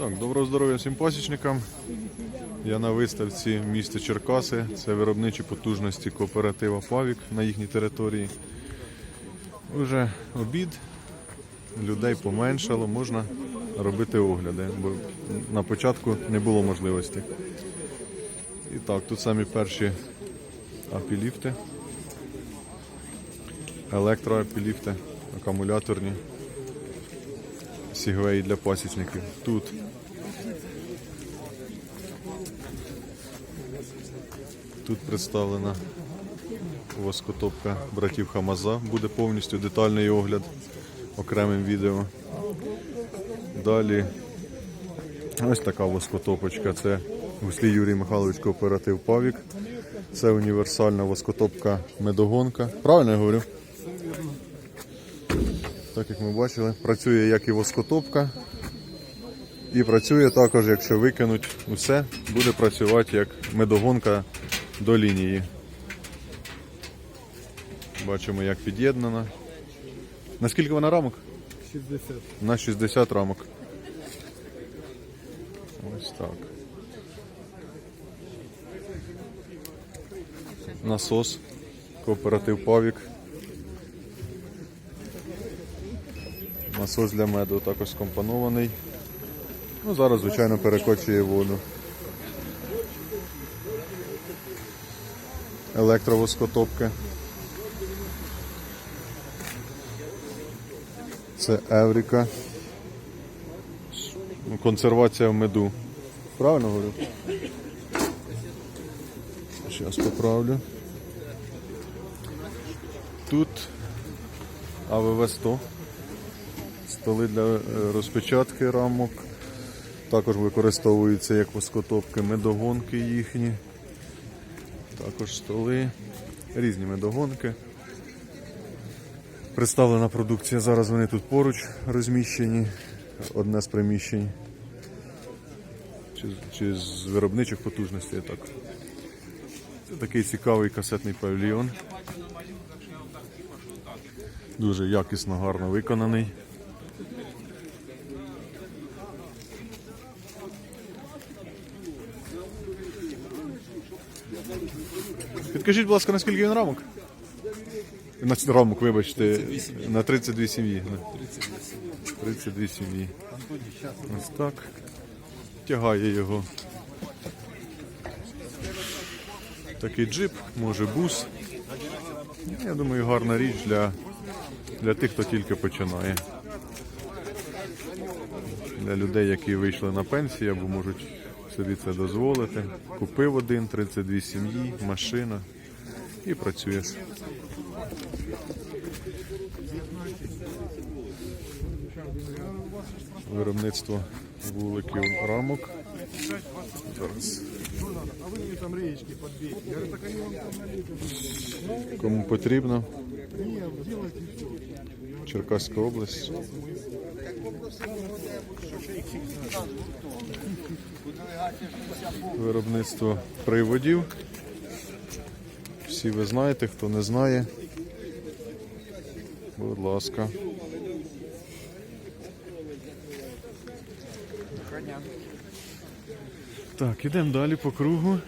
Так, доброго здоров'я всім пасічникам. Я на виставці в місті Черкаси. Це виробничі потужності кооператива Павік на їхній території. Уже обід, людей поменшало, можна робити огляди, бо на початку не було можливості. І так, тут самі перші апіліфти, електроапіліфти, акумуляторні. Сігвей для пасічників. Тут Тут представлена воскотопка братів Хамаза. Буде повністю детальний огляд окремим відео. Далі ось така воскотопочка. Це гуслі Юрій Михайлович кооператив Павік. Це універсальна воскотопка медогонка. Правильно я говорю? Так як ми бачили, працює як і воскотопка. І працює також, якщо викинуть усе, буде працювати як медогонка до лінії. Бачимо, як під'єднана. Наскільки вона рамок? 60. На 60 рамок. Ось так. Насос. Кооператив Павік. Насос для меду також скомпонований. Ну, зараз, звичайно, перекочує воду. Електровоскотопки. Це Евріка. Ну, Консервація в меду. Правильно говорю? Зараз поправлю. Тут АВВ-100. Столи для е, розпечатки рамок. Також використовуються як воскотопки медогонки їхні. Також столи, різні медогонки. Представлена продукція. Зараз вони тут поруч розміщені. Одне з приміщень. Чи, чи з виробничих потужностей. Так. Це такий цікавий касетний павільйон. Дуже якісно, гарно виконаний. Підкажіть, будь ласка, наскільки він рамок? На рамок, вибачте, на 32 сім'ї. На 32 сім'ї. Ось так. Тягає його. Такий джип, може бус. Я думаю, гарна річ для, для тих, хто тільки починає. Для людей, які вийшли на пенсію або можуть собі це дозволити. Купив один, 32 сім'ї, машина і працюєш. Виробництво вуликів рамок. Зараз. Кому потрібно. Черкаська область. Виробництво приводів. Всі ви знаєте, хто не знає. Будь ласка. Так, ідемо далі по кругу.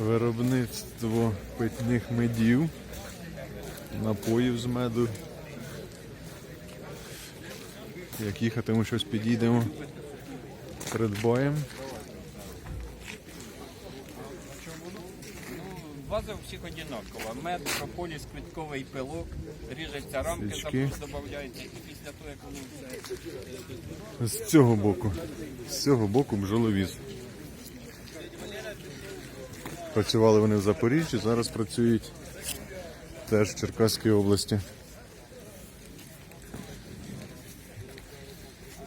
Виробництво питних медів, напоїв з меду. Як їхати, ми щось підійдемо, придбаємо. База у всіх одинакова. Мед, прополіс, квітковий пилок, ріжеться рамки, Свічки. забув додається. І після того, як воно все З цього боку. З цього боку бджоловіз. Працювали вони в Запоріжжі, зараз працюють теж в Черкаській області.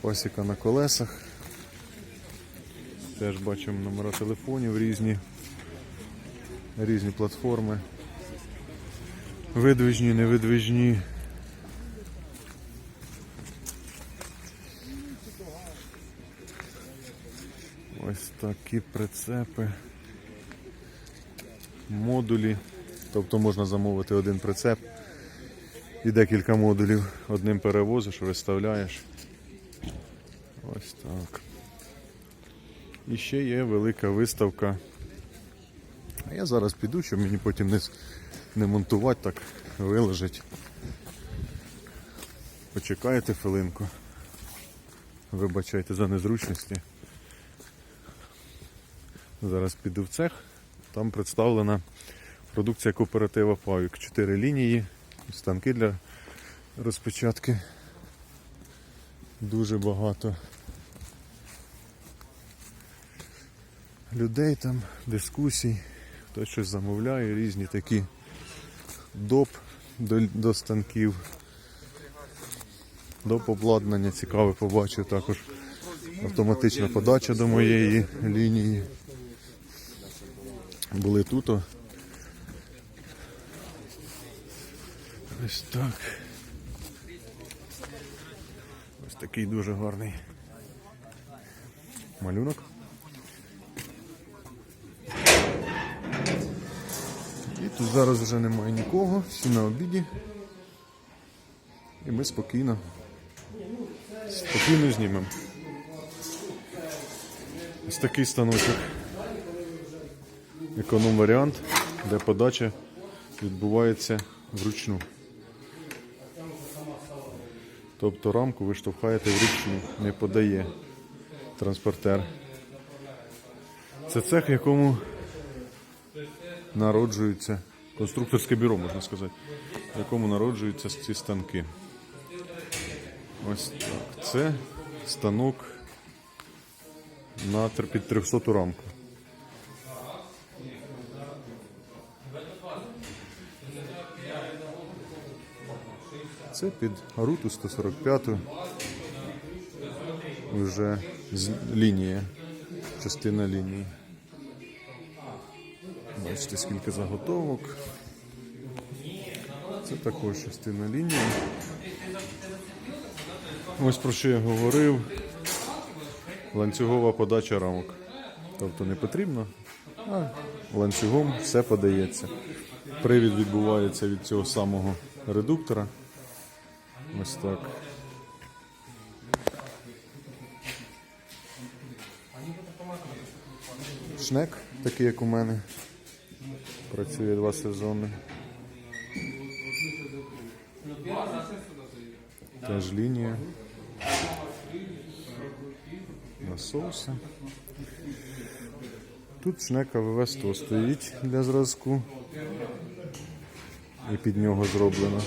Пасіка на колесах. Теж бачимо номера телефонів різні. Різні платформи. Видвижні, невидвижні. Ось такі прицепи. Модулі. Тобто можна замовити один прицеп і декілька модулів. Одним перевозиш, виставляєш Ось так. І ще є велика виставка. А я зараз піду, щоб мені потім не, не монтувати, так виложить. Почекаєте хвилинку. Вибачайте за незручності. Зараз піду в цех. Там представлена продукція кооператива Павік. Чотири лінії, станки для розпечатки. Дуже багато людей там, дискусій, хтось щось замовляє, різні такі доп до, до станків, доп обладнання цікаве побачив також. Автоматична подача до моєї лінії. Були тут. Ось так. Ось такий дуже гарний малюнок. Тут зараз вже немає нікого, всі на обіді. І ми спокійно, спокійно знімемо. Ось такий станочок. Економ варіант, де подача відбувається вручну. Тобто рамку ви штовхаєте вручну, не подає транспортер. Це цех, якому народжується конструкторське бюро, можна сказати, в якому народжуються ці станки. Ось так. Це станок на під 300 рамку. Це під Аруту 145 вже лінія, частина лінії. Бачите, скільки заготовок. Це також частина лінії. Ось про що я говорив. Ланцюгова подача рамок. Тобто не потрібно, а ланцюгом все подається. Привід відбувається від цього самого редуктора. Ось так. Шнек, такий як у мене. Працює два сезони. Теж лінія. Насоси. Тут шнека ВВ-100 стоїть для зразку. І під нього зроблено.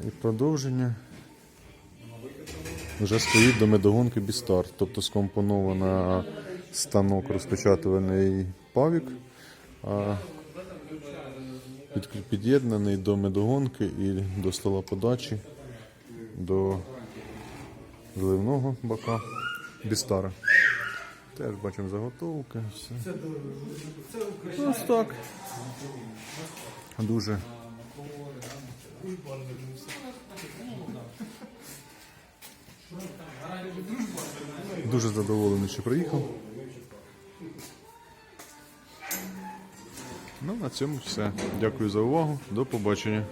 І продовження вже стоїть до медогонки Бістар, тобто скомпонована станок розпечатуваний павік, під'єднаний до медогонки і до стола подачі, до зливного бока Бістара. Теж бачимо заготовки. Все. Ось так. Дуже Дуже задоволений, що приїхав. Ну, на цьому все. Дякую за увагу. До побачення.